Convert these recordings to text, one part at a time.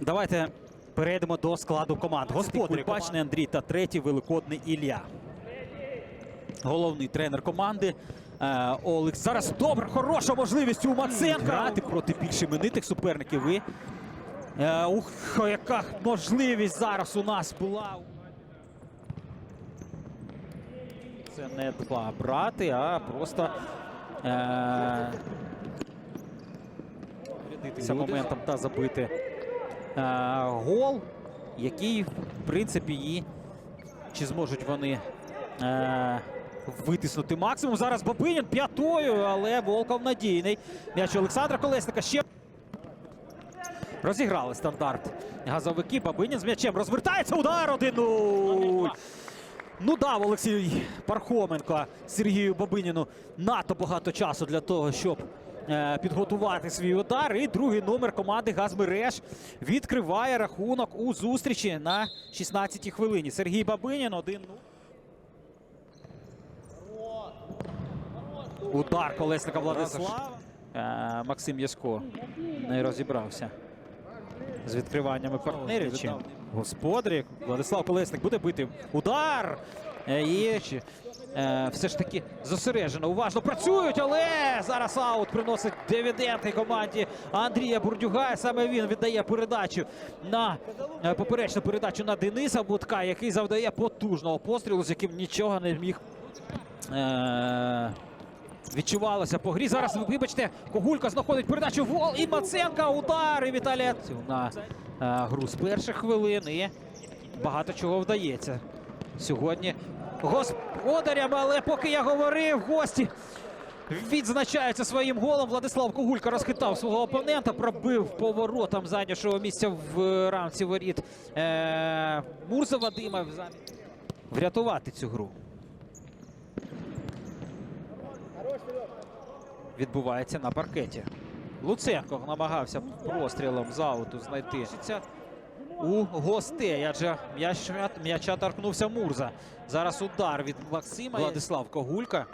Давайте перейдемо до складу команд. Господар Кульпачний Андрій та третій великодний Ілля. Головний тренер команди. Е, Олекс. Зараз добра, хороша можливість у Маценка грати проти більш іменитих суперників. І, е, ух, яка можливість зараз у нас була. Це не два брати, а просто е, моментом та забити гол, який, в принципі, і чи зможуть вони е, витиснути максимум. Зараз Бабинін п'ятою, але Волков надійний. М'яч Олександра Колесника ще. Розіграли стандарт газовики. Бабинін з м'ячем розвертається. Удар 1-0. Ну дав Олексій Пархоменко Сергію Бабиніну надто багато часу для того, щоб е, підготувати свій удар. І другий номер команди Газмереж відкриває рахунок у зустрічі на 16-й хвилині. Сергій Бабинін 1-0. Удар колесника Владислава. Е, Максим Ясько не розібрався з відкриваннями партнерів. Чи господарі. Владислав Колесник буде бити. Удар! Е, І чи, е, все ж таки зосереджено. Уважно працюють, але зараз аут приносить дивіденди команді Андрія Бурдюга. Саме він віддає передачу на е, поперечну передачу на Дениса Будка, який завдає потужного пострілу, з яким нічого не міг. Відчувалося по грі. Зараз, вибачте, Когулька знаходить передачу Вол і Маценка. Удар і Віталія на гру з перших хвилин. І багато чого вдається сьогодні господарям. Але поки я говорив, гості відзначаються своїм голом. Владислав Когулька розхитав свого опонента, пробив поворотом зайнявшого місця в рамці воріт е, Мурза Вадима врятувати цю гру. відбувається на паркеті. Луценко намагався прострілом з ауту знайти у гостей, адже м'яча, торкнувся Мурза. Зараз удар від Максима. Владислав Когулька.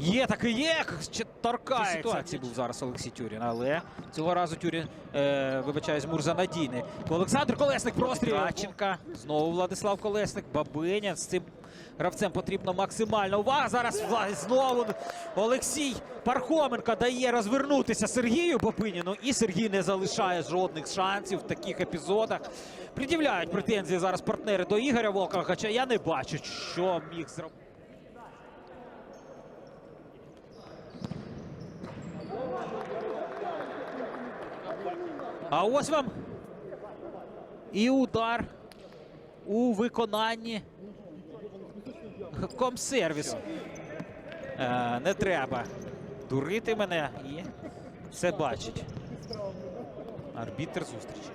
Є такий є, ще торкається. ситуації був зараз Олексій Тюрін, але цього разу Тюрін, е, вибачаюсь, Мурза надійний. Олександр Колесник простріл. Радченка. Знову Владислав Колесник. Бабиня з цим гравцем потрібно максимальна увага. Зараз знову Олексій Пархоменко дає розвернутися Сергію Бабиніну. І Сергій не залишає жодних шансів в таких епізодах. Пред'являють претензії зараз партнери до Ігоря Волкова, хоча я не бачу, що міг зробити. А ось вам і удар у виконанні комсервісу. Е, не треба дурити мене і все бачить. Арбітр зустрічі.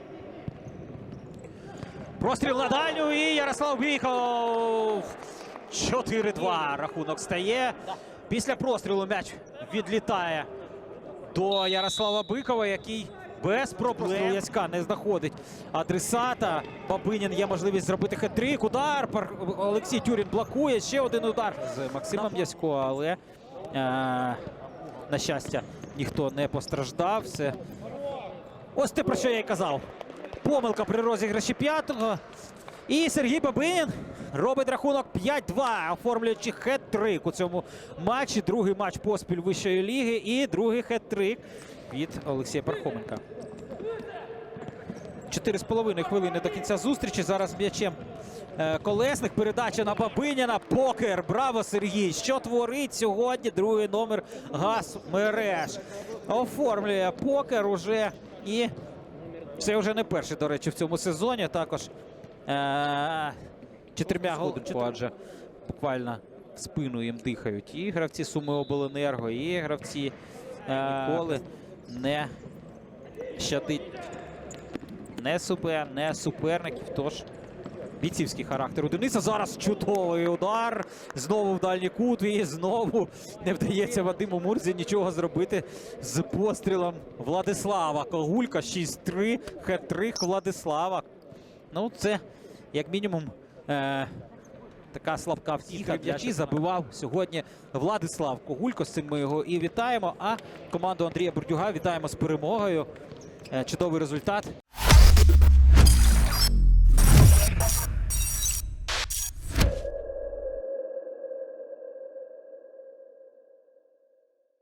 Простріл на дальню і Ярослав Бійков. 4-2 рахунок стає. Після прострілу м'яч відлітає до Ярослава Бикова, який без проблем Яська не знаходить адресата. Бабинін є можливість зробити хет-трик. Удар. Олексій Тюрін блокує. Ще один удар з Максимом Ясько, але е, на щастя ніхто не постраждав. Все. Ось те, про що я й казав. Помилка при розіграші п'ятого. І Сергій Бабинін робить рахунок 5-2, оформлюючи хет-трик у цьому матчі. Другий матч поспіль вищої ліги і другий хет-трик від Олексія Пархоменка. Чотири з половиною хвилини до кінця зустрічі. Зараз м'ячем е, колесник. Передача на Бабиніна. Покер. Браво, Сергій. Що творить сьогодні? Другий номер газ мереж. Оформлює покер уже. І це вже не перший, до речі, в цьому сезоні. Також е, чотирма голами. Адже буквально в спину їм дихають. І гравці Суми Обленерго, і гравці е, ніколи не щадить не себе, не суперників. Тож бійцівський характер у Дениса. Зараз чудовий удар. Знову в дальній кут. І знову не вдається Вадиму Мурзі нічого зробити з пострілом Владислава. Когулька 6-3. Хет-трик Владислава. Ну, це як мінімум. Е Така слабка втіха. М'ячі забивав сьогодні Владислав Когулько. З цим ми його і вітаємо. А команду Андрія Бурдюга вітаємо з перемогою. Е, Чудовий результат.